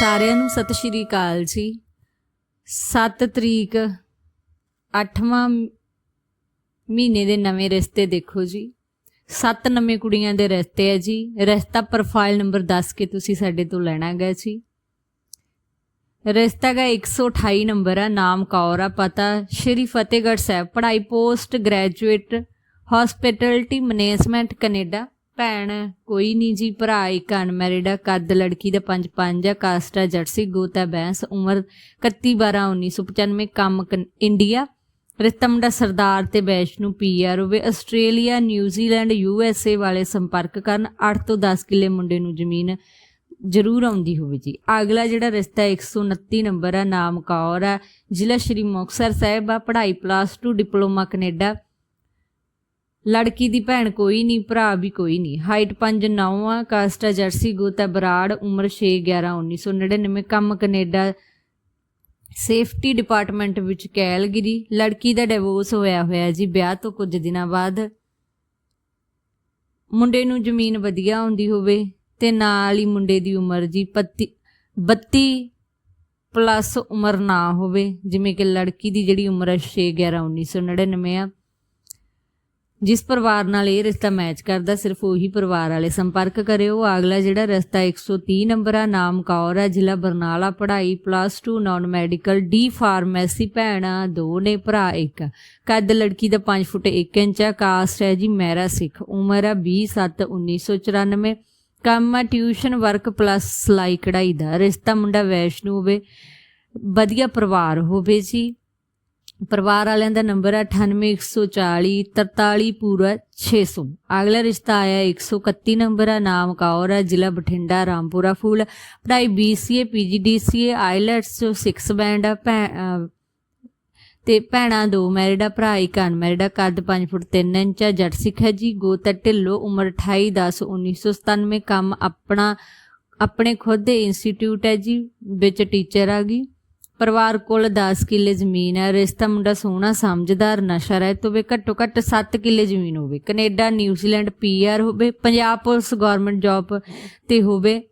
ਸਾਰਿਆਂ ਨੂੰ ਸਤਿ ਸ਼੍ਰੀ ਅਕਾਲ ਜੀ। 7 ਤਰੀਕ 8ਵਾਂ ਮਹੀਨੇ ਦੇ ਨਵੇਂ ਰਿਸ਼ਤੇ ਦੇਖੋ ਜੀ। ਸੱਤ ਨਵੇਂ ਕੁੜੀਆਂ ਦੇ ਰਿਸ਼ਤੇ ਹੈ ਜੀ। ਰਿਸ਼ਤਾ ਪ੍ਰੋਫਾਈਲ ਨੰਬਰ ਦੱਸ ਕੇ ਤੁਸੀਂ ਸਾਡੇ ਤੋਂ ਲੈਣਾ ਗਾ ਜੀ। ਰਿਸ਼ਤਾ ਦਾ 128 ਨੰਬਰ ਆ, ਨਾਮ ਕੌਰ ਆ, ਪਤਾ। ਸ਼੍ਰੀ ਫਤਿਹਗੜ੍ਹ ਸਾਹਿਬ ਪੜ੍ਹਾਈ, post graduate hospitality management Canada. ਭੈਣ, ਕੋਈ ਨਹੀਂ ਜੀ, ਭਰਾ ਇੱਕ ਅਨਮੈਰਿਡ ਆ, ਕੱਦ ਲੜਕੀ ਦਾ 5-5 ਆ ਕਾਸਟ ਆ, ਜਰਸੀ, ਗੋਤਾ ਬੈਂਸ ਉਮਰ 31 12 1995 ਕੰਮ ਕਨ- ਇੰਡੀਆ ਰਿਤਮ ਦਾ ਸਰਦਾਰ ਤੇ ਵੈਸ਼ਨੂ ਪੀਆਰ ਹੋਵੇ। Australia New Zealand U S A ਵਾਲੇ ਸੰਪਰਕ ਕਰਨ 8 ਤੋਂ 10 ਕਿੱਲੇ ਮੁੰਡੇ ਨੂੰ ਜ਼ਮੀਨ ਜ਼ਰੂਰ ਆਉਂਦੀ ਹੋਵੇ ਜੀ। ਅਗਲਾ ਜਿਹੜਾ ਰਿਸ਼ਤਾ ਹੈ 129 ਨੰਬਰ ਆ ਨਾਮ ਕੌਰ ਆ। ਜ਼ਿਲ੍ਹਾ ਸ਼੍ਰੀ ਮੁਕਤਸਰ ਸਾਹਿਬ ਆ, ਪੜ੍ਹਾਈ ਪਲੱਸ 2 ਡਿਪਲੋਮਾ ਕੈਨੇਡਾ। ਲੜਕੀ ਦੀ ਭੈਣ ਕੋਈ ਨਹੀਂ, ਭਰਾ ਵੀ ਕੋਈ ਨਹੀਂ। ਹਾਈਟ 5 9 ਆ, ਕਾਸਟ ਆ ਜਰਸੀ ਗੋਤਾ ਬਰਾੜ, ਉਮਰ 6 11 1999 ਕੰਮ ਕੈਨੇਡਾ, ਸੇਫਟੀ ਡਿਪਾਰਟਮੈਂਟ ਵਿੱਚ ਕੈਲਗਰੀ। ਲੜਕੀ ਦਾ ਡਿਵੋਰਸ ਹੋਇਆ ਹੋਇਆ ਜੀ ਵਿਆਹ ਤੋਂ ਕੁਝ ਦਿਨਾਂ ਬਾਅਦ। ਮੁੰਡੇ ਨੂੰ ਜ਼ਮੀਨ ਵਧੀਆ ਆਉਂਦੀ ਹੋਵੇ ਤੇ ਨਾਲ ਹੀ ਮੁੰਡੇ ਦੀ ਉਮਰ ਜੀ 32 32 ਪਲੱਸ ਉਮਰ ਨਾ ਹੋਵੇ। ਜਿਵੇਂ ਕਿ ਲੜਕੀ ਦੀ ਜਿਹੜੀ ਉਮਰ ਹੈ 6 11 1999 ਆ। ਜਿਸ ਪਰਿਵਾਰ ਨਾਲ ਇਹ ਰਿਸ਼ਤਾ ਮੈਚ ਕਰਦਾ, ਸਿਰਫ ਉਹੀ ਪਰਿਵਾਰ ਵਾਲੇ ਸੰਪਰਕ ਕਰਿਓ। ਅਗਲਾ ਜਿਹੜਾ ਰਿਸ਼ਤਾ 130 ਨੰਬਰ ਆ, ਨਾਮ ਕੌਰ ਆ, ਜ਼ਿਲ੍ਹਾ ਬਰਨਾਲਾ ਪੜ੍ਹਾਈ plus 2 non medical D pharmacy ਭੈਣਾ ਦੋ ਨੇ ਭਰਾ ਇੱਕ। ਕੱਦ ਲੜਕੀ ਦਾ 5 ਫੁੱਟ 1 ਇੰਚ ਆ ਕਾਸਟ ਹੈ ਜੀ ਮਹਿਰਾ ਸਿੱਖ, ਉਮਰ ਆ 20 7 1994 ਕੰਮ ਆ ਟਿਊਸ਼ਨ ਵਰਕ ਪਲੱਸ ਸਿਲਾਈ ਕਢਾਈ ਦਾ। ਰਿਸ਼ਤਾ ਮੁੰਡਾ ਵੈਸ਼ਨੂ ਹੋਵੇ, ਵਧੀਆ ਪਰਿਵਾਰ ਹੋਵੇ ਜੀ। ਪਰਿਵਾਰ ਵਾਲਿਆਂ ਦਾ ਨੰਬਰ ਹੈ 98140 43 ਪੂਰਾ 600 ਅਗਲਾ ਰਿਸ਼ਤਾ ਆਇਆ 131 ਨੰਬਰ ਹੈ, ਨਾਮ ਕੌਰ ਹੈ, ਜ਼ਿਲ੍ਹਾ ਬਠਿੰਡਾ, ਰਾਮਪੁਰਾ ਫੂਲ। ਪੜ੍ਹਾਈ BCA PGDCA ਆਈਲੈਟਸ ਜੋ 6 ਬੈਂਡ ਆ ਭੈ- ਅਹ ਤੇ ਭੈਣਾਂ ਦੋ ਮੈਰਿਡਾ ਭਰਾ ਇੱਕ ਅਨਮੈਰਿਡ ਆ ਕੱਦ 5 ਫੁੱਟ 3 ਇੰਚ ਆ ਜੱਟ ਸਿੱਖ ਹੈ ਜੀ, ਗੋਤ ਢਿੱਲੋ, ਉਮਰ 28 10 1997 ਕੰਮ ਆਪਣਾ, ਆਪਣੇ ਖੁਦ ਦੇ ਇੰਸਟੀਚਿਊਟ ਹੈ ਜੀ, ਵਿੱਚ ਟੀਚਰ ਆ ਗਈ। ਪਰਿਵਾਰ ਕੋਲ 10 ਕਿੱਲੇ ਜ਼ਮੀਨ ਹੈ, ਰਿਸ਼ਤਾ ਮੁੰਡਾ ਸੋਹਣਾ, ਸਮਝਦਾਰ, ਨਸ਼ਾ ਰਹਿਤ ਹੋਵੇ, ਘੱਟੋ ਘੱਟ 7 ਕਿੱਲੇ ਜ਼ਮੀਨ ਹੋਵੇ। ਕੈਨੇਡਾ ਨਿਊਜ਼ੀਲੈਂਡ ਪੀਆਰ ਹੋਵੇ, ਪੰਜਾਬ ਪੁਲਿਸ ਗਵਰਨਮੈਂਟ ਜੌਬ ਤੇ ਹੋਵੇ।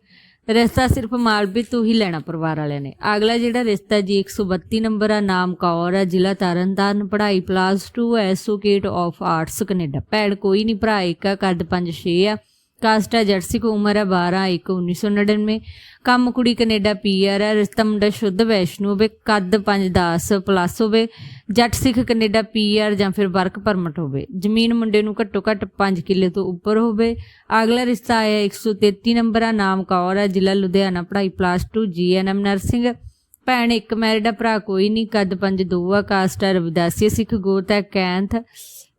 ਰਿਸ਼ਤਾ ਸਿਰਫ ਮਾਲਵੇ ਤੋਂ ਹੀ ਲੈਣਾ ਪਰਿਵਾਰ ਵਾਲਿਆਂ ਨੇ। ਅਗਲਾ ਜਿਹੜਾ ਰਿਸ਼ਤਾ ਜੀ 132 ਨੰਬਰ ਆ, ਨਾਮ ਕੌਰ ਆ, ਜ਼ਿਲ੍ਹਾ ਤਰਨਤਾਰਨ, ਪੜ੍ਹਾਈ plus 2 associate of arts Canada. ਭੈਣ ਕੋਈ ਨਹੀਂ ਭਰਾ ਇੱਕ ਆ, ਕੱਦ 5 6 ਆ। ਕਾਸਟ ਆ ਜਰਸੀ ਕੋ ਉਮਰ ਹੈ 12 1 1999 ਕੰਮ ਕੁੜੀ ਕੈਨੇਡਾ ਪੀਆਰ ਹੈ ਰਿਸ਼ਤਾ ਮੁੰਡਾ ਸ਼ੁੱਧ ਵੈਸ਼ਨੂ ਹੋਵੇ, ਕੱਦ 5 10 ਪਲੱਸ ਹੋਵੇ, ਜੱਟ ਸਿੱਖ ਕੈਨੇਡਾ ਪੀਆਰ ਜਾਂ ਫਿਰ ਵਰਕ ਪਰਮਿਟ ਹੋਵੇ। ਜ਼ਮੀਨ ਮੁੰਡੇ ਨੂੰ ਘੱਟੋ ਘੱਟ 5 ਕਿੱਲੇ ਤੋਂ ਉੱਪਰ ਹੋਵੇ। ਅਗਲਾ ਰਿਸ਼ਤਾ ਆਇਆ 133 ਨੰਬਰ ਆ ਨਾਮ ਕੌਰ ਹੈ, ਜ਼ਿਲ੍ਹਾ ਲੁਧਿਆਣਾ, ਪੜ੍ਹਾਈ ਪਲੱਸ 2 ਜੀਐਨਐਮ ਨਰਸਿੰਗ ਭੈਣ ਇੱਕ ਮੈਰਿਡ ਆ ਭਰਾ ਕੋਈ ਨਹੀਂ, ਕੱਦ 5 2 ਆ ਕਾਸਟ ਆ ਰਵਿਦਾਸੀ ਸਿੱਖ ਗੋਤ ਹੈ, ਕੈਂਥ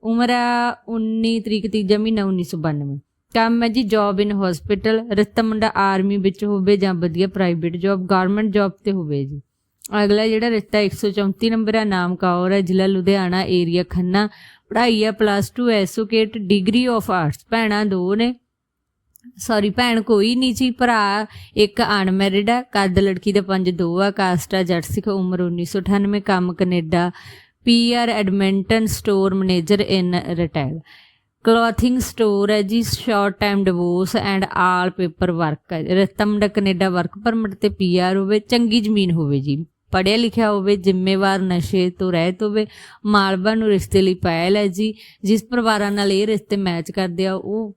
ਉਮਰ ਆ 19 ਤਰੀਕ ਤੀਜਾ ਮਹੀਨਾ 1992 ਕੰਮ ਹੈ ਜੀ ਜੌਬ ਇਨ ਹਸਪੀਟਲ ਰਿਸ਼ਤਾ ਮੁੰਡਾ ਆਰਮੀ ਵਿੱਚ ਹੋਵੇ ਜਾਂ ਵਧੀਆ ਪ੍ਰਾਈਵੇਟ ਜੌਬ ਗਵਰਨਮੈਂਟ ਜੌਬ ਤੇ ਹੋਵੇ ਜੀ। ਅਗਲਾ ਜਿਹੜਾ ਰਿਸ਼ਤਾ 134 ਨੰਬਰ ਆ, ਨਾਮ ਕੌਰ ਹੈ ਜ਼ਿਲ੍ਹਾ ਲੁਧਿਆਣਾ ਏਰੀਆ ਖੰਨਾ। ਪੜ੍ਹਾਈ ਆ plus 2 associate degree of arts ਭੈਣਾਂ ਦੋ ਨੇ। ਸੌਰੀ ਭੈਣ ਕੋਈ ਨਹੀਂ ਜੀ, ਭਰਾ ਇੱਕ ਅਨਮੈਰਿਡ ਆ, ਕੱਦ ਲੜਕੀ ਦਾ 5 2 ਆ ਕਾਸਟ ਆ, ਜੱਟ ਸਿੱਖ, ਉਮਰ 1998 ਕੰਮ Canada. PR Edmonton store manager in retire clothing store ਹੈ ਜੀ short time divorce and all paper work ਹੈ। ਰਤਮ ਦਾ ਕੈਨੇਡਾ ਵਰਕ ਪਰਮਿਟ ਤੇ ਪੀਆਰ ਹੋਵੇ, ਚੰਗੀ ਜ਼ਮੀਨ ਹੋਵੇ ਜੀ। ਪੜਿਆ ਲਿਖਿਆ ਹੋਵੇ, ਜ਼ਿੰਮੇਵਾਰ ਨਸ਼ੇ ਤੋਂ ਰਹਿਤ ਹੋਵੇ, ਮਾਲਵਾ ਨੂੰ ਰਿਸ਼ਤੇ ਲਈ ਪਾਇਲ ਹੈ ਜੀ। ਜਿਸ ਪਰਿਵਾਰਾਂ ਨਾਲ ਇਹ ਰਿਸ਼ਤੇ ਮੈਚ ਕਰਦੇ ਆ, ਉਹ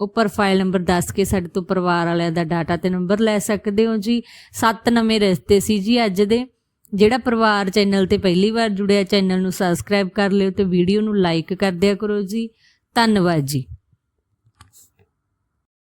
ਉਹ ਪ੍ਰੋਫਾਈਲ ਨੰਬਰ ਦੱਸ ਕੇ ਸਾਡੇ ਤੋਂ ਪਰਿਵਾਰ ਵਾਲਿਆਂ ਦਾ ਡਾਟਾ ਤੇ ਨੰਬਰ ਲੈ ਸਕਦੇ ਹੋ ਜੀ। ਸੱਤ ਨਵੇਂ ਰਿਸ਼ਤੇ ਸੀ ਜੀ ਅੱਜ ਦੇ। ਜਿਹੜਾ ਪਰਿਵਾਰ ਚੈਨਲ ਤੇ ਪਹਿਲੀ ਵਾਰ ਜੁੜਿਆ ਚੈਨਲ ਨੂੰ ਸਬਸਕ੍ਰਾਈਬ ਕਰ ਲਿਓ ਤੇ ਵੀਡੀਓ ਨੂੰ ਲਾਈਕ ਕਰ ਦਿਆ ਕਰੋ ਜੀ। ਧੰਨਵਾਦ ਜੀ।